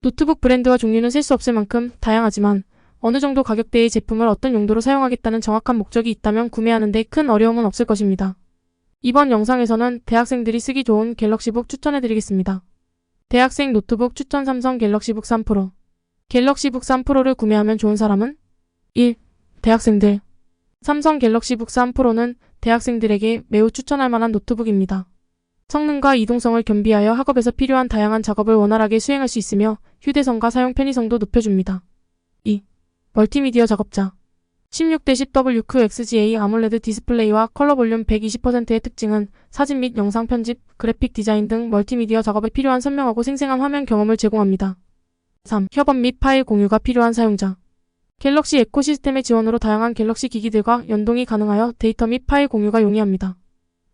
노트북 브랜드와 종류는 셀 수 없을 만큼 다양하지만 어느 정도 가격대의 제품을 어떤 용도로 사용하겠다는 정확한 목적이 있다면 구매하는 데 큰 어려움은 없을 것입니다. 이번 영상에서는 대학생들이 쓰기 좋은 갤럭시북 추천해드리겠습니다. 대학생 노트북 추천 삼성 갤럭시북 3 프로 갤럭시북 3 프로를 구매하면 좋은 사람은 1. 대학생들 삼성 갤럭시북 3 프로는 대학생들에게 매우 추천할 만한 노트북입니다. 성능과 이동성을 겸비하여 학업에서 필요한 다양한 작업을 원활하게 수행할 수 있으며 휴대성과 사용 편의성도 높여줍니다. 2. 멀티미디어 작업자 16-10WQXGA 아몰레드 디스플레이와 컬러 볼륨 120%의 특징은 사진 및 영상 편집, 그래픽 디자인 등 멀티미디어 작업에 필요한 선명하고 생생한 화면 경험을 제공합니다. 3. 협업 및 파일 공유가 필요한 사용자 갤럭시 에코시스템의 지원으로 다양한 갤럭시 기기들과 연동이 가능하여 데이터 및 파일 공유가 용이합니다.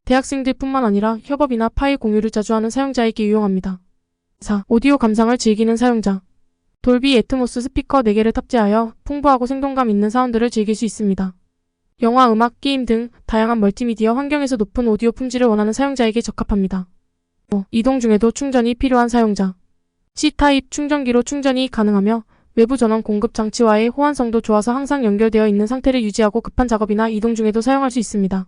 대학생들뿐만 아니라 협업이나 파일 공유를 자주 하는 사용자에게 유용합니다. 4. 오디오 감상을 즐기는 사용자 돌비 애트모스 스피커 4개를 탑재하여 풍부하고 생동감 있는 사운드를 즐길 수 있습니다. 영화, 음악, 게임 등 다양한 멀티미디어 환경에서 높은 오디오 품질을 원하는 사용자에게 적합합니다. 5. 이동 중에도 충전이 필요한 사용자 C타입 충전기로 충전이 가능하며 외부 전원 공급 장치와의 호환성도 좋아서 항상 연결되어 있는 상태를 유지하고 급한 작업이나 이동 중에도 사용할 수 있습니다.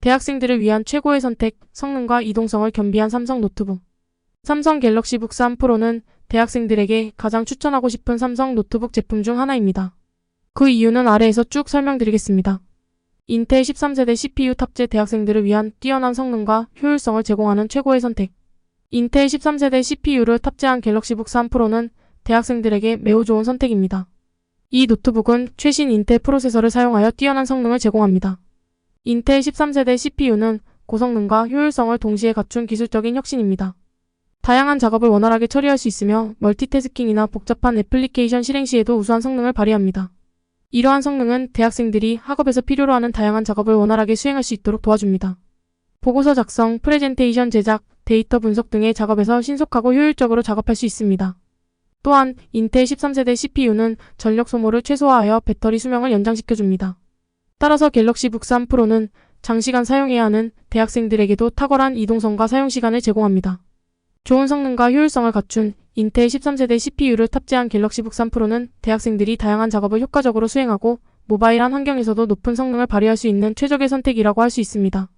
대학생들을 위한 최고의 선택, 성능과 이동성을 겸비한 삼성 노트북. 삼성 갤럭시 북 3 프로는 대학생들에게 가장 추천하고 싶은 삼성 노트북 제품 중 하나입니다. 그 이유는 아래에서 쭉 설명드리겠습니다. 인텔 13세대 CPU 탑재 대학생들을 위한 뛰어난 성능과 효율성을 제공하는 최고의 선택. 인텔 13세대 CPU를 탑재한 갤럭시북 3 프로는 대학생들에게 매우 좋은 선택입니다. 이 노트북은 최신 인텔 프로세서를 사용하여 뛰어난 성능을 제공합니다. 인텔 13세대 CPU는 고성능과 효율성을 동시에 갖춘 기술적인 혁신입니다. 다양한 작업을 원활하게 처리할 수 있으며 멀티태스킹이나 복잡한 애플리케이션 실행 시에도 우수한 성능을 발휘합니다. 이러한 성능은 대학생들이 학업에서 필요로 하는 다양한 작업을 원활하게 수행할 수 있도록 도와줍니다. 보고서 작성, 프레젠테이션 제작, 데이터 분석 등의 작업에서 신속하고 효율적으로 작업할 수 있습니다. 또한 인텔 13세대 CPU는 전력 소모를 최소화하여 배터리 수명을 연장시켜줍니다. 따라서 갤럭시 북 3 프로는 장시간 사용해야 하는 대학생들에게도 탁월한 이동성과 사용 시간을 제공합니다. 좋은 성능과 효율성을 갖춘 인텔 13세대 CPU를 탑재한 갤럭시 북 3 프로는 대학생들이 다양한 작업을 효과적으로 수행하고 모바일한 환경에서도 높은 성능을 발휘할 수 있는 최적의 선택이라고 할 수 있습니다.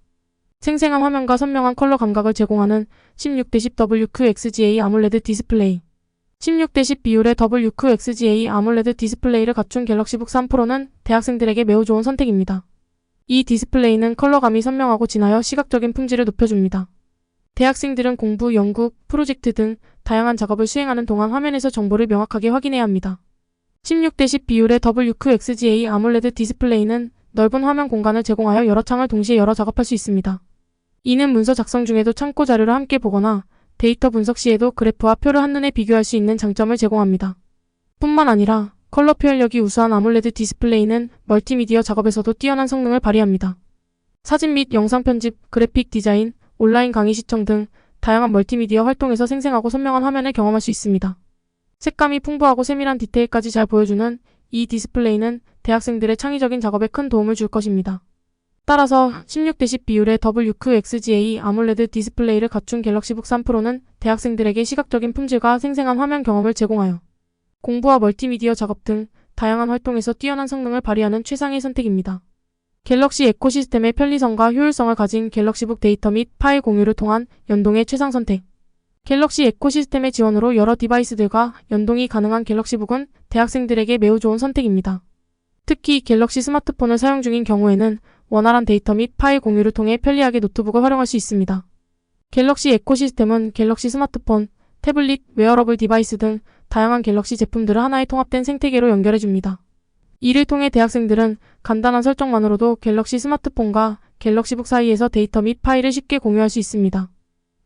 생생한 화면과 선명한 컬러 감각을 제공하는 16-10WQXGA 아몰레드 디스플레이 16대10 비율의 WQXGA 아몰레드 디스플레이를 갖춘 갤럭시북 3 프로는 대학생들에게 매우 좋은 선택입니다. 이 디스플레이는 컬러감이 선명하고 진하여 시각적인 품질을 높여줍니다. 대학생들은 공부, 연구, 프로젝트 등 다양한 작업을 수행하는 동안 화면에서 정보를 명확하게 확인해야 합니다. 16대10 비율의 WQXGA 아몰레드 디스플레이는 넓은 화면 공간을 제공하여 여러 창을 동시에 열어 작업할 수 있습니다. 이는 문서 작성 중에도 참고 자료를 함께 보거나 데이터 분석 시에도 그래프와 표를 한눈에 비교할 수 있는 장점을 제공합니다. 뿐만 아니라 컬러 표현력이 우수한 아몰레드 디스플레이는 멀티미디어 작업에서도 뛰어난 성능을 발휘합니다. 사진 및 영상 편집, 그래픽 디자인, 온라인 강의 시청 등 다양한 멀티미디어 활동에서 생생하고 선명한 화면을 경험할 수 있습니다. 색감이 풍부하고 세밀한 디테일까지 잘 보여주는 이 디스플레이는 대학생들의 창의적인 작업에 큰 도움을 줄 것입니다. 따라서 16대 10 비율의 WQXGA 아몰레드 디스플레이를 갖춘 갤럭시북 3 프로는 대학생들에게 시각적인 품질과 생생한 화면 경험을 제공하여 공부와 멀티미디어 작업 등 다양한 활동에서 뛰어난 성능을 발휘하는 최상의 선택입니다. 갤럭시 에코시스템의 편리성과 효율성을 가진 갤럭시북 데이터 및 파일 공유를 통한 연동의 최상 선택. 갤럭시 에코시스템의 지원으로 여러 디바이스들과 연동이 가능한 갤럭시북은 대학생들에게 매우 좋은 선택입니다. 특히 갤럭시 스마트폰을 사용 중인 경우에는 원활한 데이터 및 파일 공유를 통해 편리하게 노트북을 활용할 수 있습니다. 갤럭시 에코 시스템은 갤럭시 스마트폰, 태블릿, 웨어러블 디바이스 등 다양한 갤럭시 제품들을 하나의 통합된 생태계로 연결해줍니다. 이를 통해 대학생들은 간단한 설정만으로도 갤럭시 스마트폰과 갤럭시북 사이에서 데이터 및 파일을 쉽게 공유할 수 있습니다.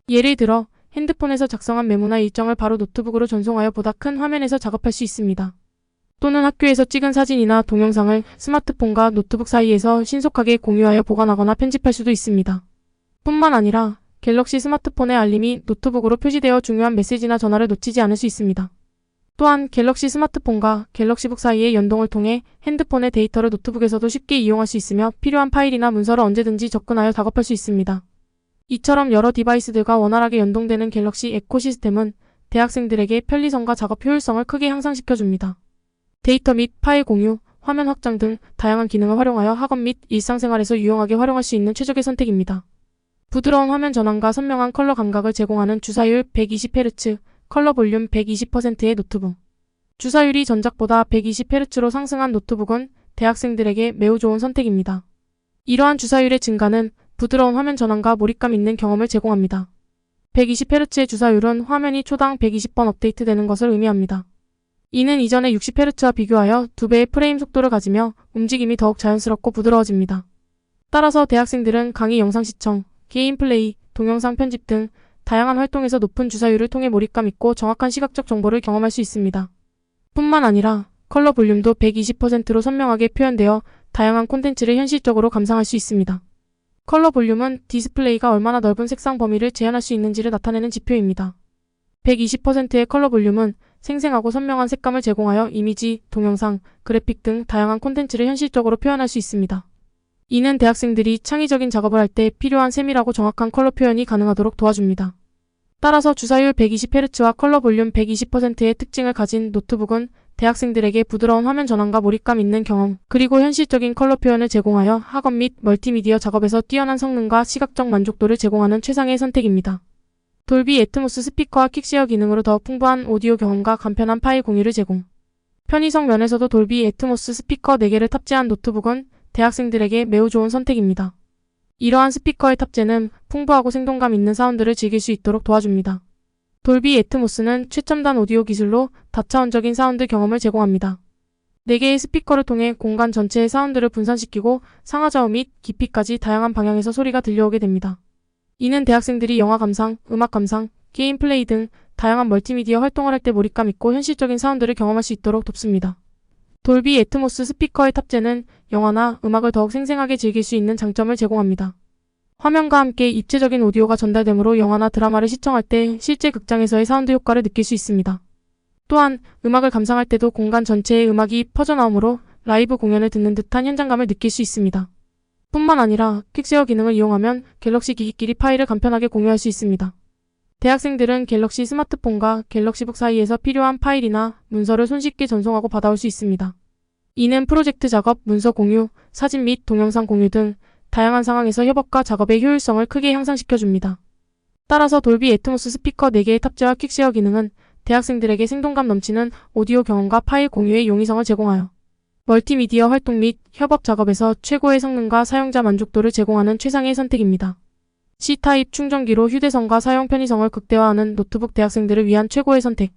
예를 들어 핸드폰에서 작성한 메모나 일정을 바로 노트북으로 전송하여 보다 큰 화면에서 작업할 수 있습니다. 또는 학교에서 찍은 사진이나 동영상을 스마트폰과 노트북 사이에서 신속하게 공유하여 보관하거나 편집할 수도 있습니다. 뿐만 아니라 갤럭시 스마트폰의 알림이 노트북으로 표시되어 중요한 메시지나 전화를 놓치지 않을 수 있습니다. 또한 갤럭시 스마트폰과 갤럭시북 사이의 연동을 통해 핸드폰의 데이터를 노트북에서도 쉽게 이용할 수 있으며 필요한 파일이나 문서를 언제든지 접근하여 작업할 수 있습니다. 이처럼 여러 디바이스들과 원활하게 연동되는 갤럭시 에코 시스템은 대학생들에게 편리성과 작업 효율성을 크게 향상시켜줍니다. 데이터 및 파일 공유, 화면 확장 등 다양한 기능을 활용하여 학업 및 일상생활에서 유용하게 활용할 수 있는 최적의 선택입니다. 부드러운 화면 전환과 선명한 컬러 감각을 제공하는 주사율 120Hz, 컬러 볼륨 120%의 노트북. 주사율이 전작보다 120Hz로 상승한 노트북은 대학생들에게 매우 좋은 선택입니다. 이러한 주사율의 증가는 부드러운 화면 전환과 몰입감 있는 경험을 제공합니다. 120Hz의 주사율은 화면이 초당 120번 업데이트되는 것을 의미합니다. 이는 이전의 60Hz와 비교하여 2배의 프레임 속도를 가지며 움직임이 더욱 자연스럽고 부드러워집니다. 따라서 대학생들은 강의 영상 시청, 게임 플레이, 동영상 편집 등 다양한 활동에서 높은 주사율을 통해 몰입감 있고 정확한 시각적 정보를 경험할 수 있습니다. 뿐만 아니라 컬러 볼륨도 120%로 선명하게 표현되어 다양한 콘텐츠를 현실적으로 감상할 수 있습니다. 컬러 볼륨은 디스플레이가 얼마나 넓은 색상 범위를 제한할 수 있는지를 나타내는 지표입니다. 120%의 컬러 볼륨은 생생하고 선명한 색감을 제공하여 이미지, 동영상, 그래픽 등 다양한 콘텐츠를 현실적으로 표현할 수 있습니다. 이는 대학생들이 창의적인 작업을 할 때 필요한 세밀하고 정확한 컬러 표현이 가능하도록 도와줍니다. 따라서 주사율 120Hz와 컬러 볼륨 120%의 특징을 가진 노트북은 대학생들에게 부드러운 화면 전환과 몰입감 있는 경험, 그리고 현실적인 컬러 표현을 제공하여 학업 및 멀티미디어 작업에서 뛰어난 성능과 시각적 만족도를 제공하는 최상의 선택입니다. 돌비 애트모스 스피커와 킥시어 기능으로 더 풍부한 오디오 경험과 간편한 파일 공유를 제공. 편의성 면에서도 돌비 애트모스 스피커 4개를 탑재한 노트북은 대학생들에게 매우 좋은 선택입니다. 이러한 스피커의 탑재는 풍부하고 생동감 있는 사운드를 즐길 수 있도록 도와줍니다. 돌비 애트모스는 최첨단 오디오 기술로 다차원적인 사운드 경험을 제공합니다. 4개의 스피커를 통해 공간 전체의 사운드를 분산시키고 상하좌우 및 깊이까지 다양한 방향에서 소리가 들려오게 됩니다. 이는 대학생들이 영화 감상, 음악 감상, 게임 플레이 등 다양한 멀티미디어 활동을 할 때 몰입감 있고 현실적인 사운드를 경험할 수 있도록 돕습니다. 돌비 애트모스 스피커의 탑재는 영화나 음악을 더욱 생생하게 즐길 수 있는 장점을 제공합니다. 화면과 함께 입체적인 오디오가 전달되므로 영화나 드라마를 시청할 때 실제 극장에서의 사운드 효과를 느낄 수 있습니다. 또한 음악을 감상할 때도 공간 전체에 음악이 퍼져나오므로 라이브 공연을 듣는 듯한 현장감을 느낄 수 있습니다. 뿐만 아니라 퀵쉐어 기능을 이용하면 갤럭시 기기끼리 파일을 간편하게 공유할 수 있습니다. 대학생들은 갤럭시 스마트폰과 갤럭시북 사이에서 필요한 파일이나 문서를 손쉽게 전송하고 받아올 수 있습니다. 이는 프로젝트 작업, 문서 공유, 사진 및 동영상 공유 등 다양한 상황에서 협업과 작업의 효율성을 크게 향상시켜줍니다. 따라서 돌비 애트모스 스피커 4개의 탑재와 퀵쉐어 기능은 대학생들에게 생동감 넘치는 오디오 경험과 파일 공유의 용이성을 제공하여 멀티미디어 활동 및 협업 작업에서 최고의 성능과 사용자 만족도를 제공하는 최상의 선택입니다. C타입 충전기로 휴대성과 사용 편의성을 극대화하는 노트북 대학생들을 위한 최고의 선택.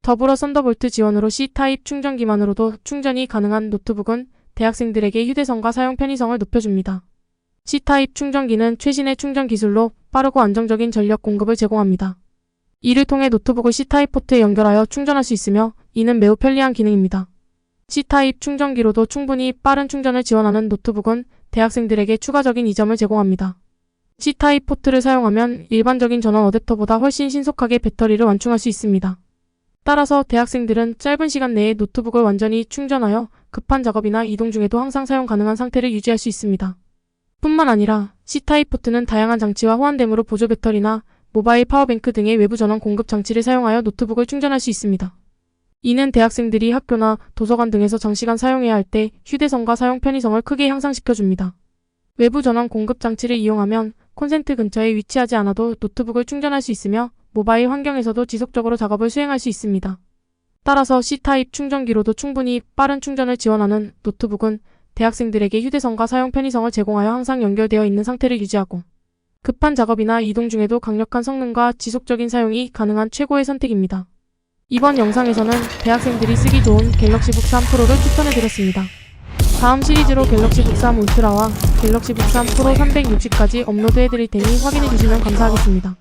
더불어 썬더볼트 지원으로 C타입 충전기만으로도 충전이 가능한 노트북은 대학생들에게 휴대성과 사용 편의성을 높여줍니다. C타입 충전기는 최신의 충전 기술로 빠르고 안정적인 전력 공급을 제공합니다. 이를 통해 노트북을 C타입 포트에 연결하여 충전할 수 있으며 이는 매우 편리한 기능입니다. C타입 충전기로도 충분히 빠른 충전을 지원하는 노트북은 대학생들에게 추가적인 이점을 제공합니다. C타입 포트를 사용하면 일반적인 전원 어댑터보다 훨씬 신속하게 배터리를 완충할 수 있습니다. 따라서 대학생들은 짧은 시간 내에 노트북을 완전히 충전하여 급한 작업이나 이동 중에도 항상 사용 가능한 상태를 유지할 수 있습니다. 뿐만 아니라 C타입 포트는 다양한 장치와 호환됨으로 보조 배터리나 모바일 파워뱅크 등의 외부 전원 공급 장치를 사용하여 노트북을 충전할 수 있습니다. 이는 대학생들이 학교나 도서관 등에서 장시간 사용해야 할 때 휴대성과 사용 편의성을 크게 향상시켜 줍니다. 외부 전원 공급 장치를 이용하면 콘센트 근처에 위치하지 않아도 노트북을 충전할 수 있으며 모바일 환경에서도 지속적으로 작업을 수행할 수 있습니다. 따라서 C타입 충전기로도 충분히 빠른 충전을 지원하는 노트북은 대학생들에게 휴대성과 사용 편의성을 제공하여 항상 연결되어 있는 상태를 유지하고 급한 작업이나 이동 중에도 강력한 성능과 지속적인 사용이 가능한 최고의 선택입니다. 이번 영상에서는 대학생들이 쓰기 좋은 갤럭시북 3 프로를 추천해드렸습니다. 다음 시리즈로 갤럭시북 3 울트라와 갤럭시북 3 프로 360까지 업로드해드릴 테니 확인해주시면 감사하겠습니다.